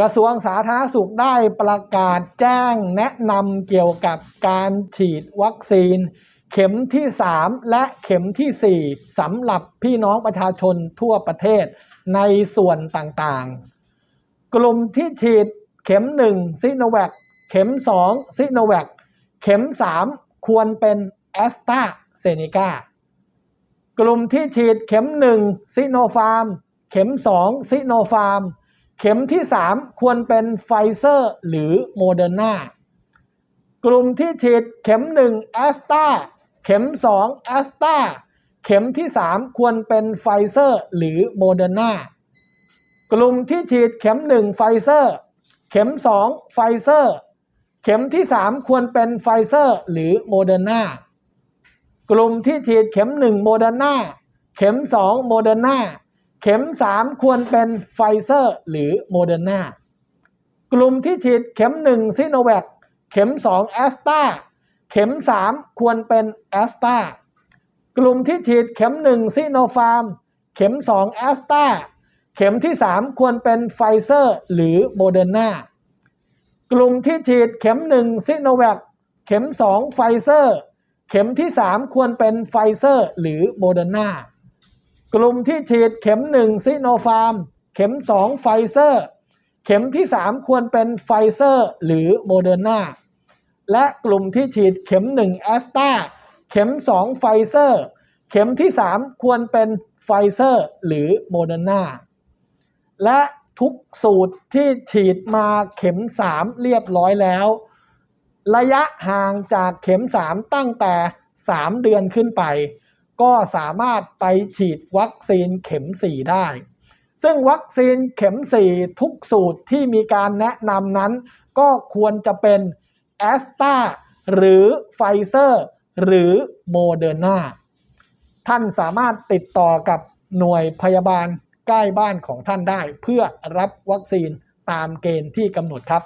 กระทรวงสาธารณสุขได้ประกาศแจ้งแนะนำเกี่ยวกับการฉีดวัคซีน เข็มที่ 3 และเข็มทีสี่ 4สำหรับพี่น้องประชาชนทั่วประเทศในส่วนต่างๆ กลุ่มที่ฉีดเข็ม 1 ซิโนแวคเข็ม 2 ซิโนแวคเข็ม 3 ควรเป็นแอสตราเซเนกากลุ่มที่ฉีดเข็ม 1 ซิโนฟาร์ม เข็ม 2 ซิโนฟาร์ม เข็มที่ 3 ควรเป็นไฟเซอร์หรือโมเดอร์นากลุ่มที่ฉีดเข็ม 1 แอสตาเข็ม 2 แอสตาเข็มที่ 3 ควรเป็นไฟเซอร์หรือโมเดอร์นากลุ่มที่ฉีดเข็ม 1 ไฟเซอร์ เข็ม 2 ไฟเซอร์ เข็มที่ 3 ควรเป็นไฟเซอร์หรือโมเดอร์นากลุ่มที่ฉีดเข็ม 1 โมเดอร์นาเข็ม 2 โมเดอร์นา เข็ม 3 ควรเป็นไฟเซอร์หรือโมเดอร์นากลุ่มที่ฉีดเข็ม 1 ซิโนแวคเข็ม 2 แอสตราเข็ม 3 ควรเป็นแอสตรากลุ่มที่ฉีดเข็ม 1 ซิโนฟาร์ม เข็ม 2 แอสตราเข็มที่ 3 ควรเป็นไฟเซอร์หรือโมเดอร์นากลุ่มที่ฉีดเข็ม 1 ซิโนแวคเข็ม 2 ไฟเซอร์ เข็มที่ 3 ควรเป็นไฟเซอร์หรือโมเดอร์นา กลุ่มที่ฉีดเข็ม1ซิโนฟาร์ม เข็ม2ไฟเซอร์ เข็มที่3ควรเป็นไฟเซอร์หรือโมเดอร์นาและกลุ่มที่ฉีดเข็ม1แอสตราเข็ม2ไฟเซอร์ เข็มที่3ควรเป็นไฟเซอร์หรือโมเดอร์นาและทุกสูตรที่ฉีดมาเข็ม 3 เรียบร้อยแล้ว ระยะห่างจากเข็ม 3 ตั้งแต่ 3 เดือนขึ้นไป ก็สามารถไปฉีดวัคซีนเข็ม 4 ได้ ซึ่งวัคซีนเข็ม 4 ทุกสูตรที่มีการแนะนำนั้น ก็ควรจะเป็นแอสตราหรือไฟเซอร์หรือโมเดอร์นาท่านสามารถติดต่อกับหน่วยพยาบาลใกล้บ้านของท่านได้ เพื่อรับวัคซีนตามเกณฑ์ที่กำหนดครับ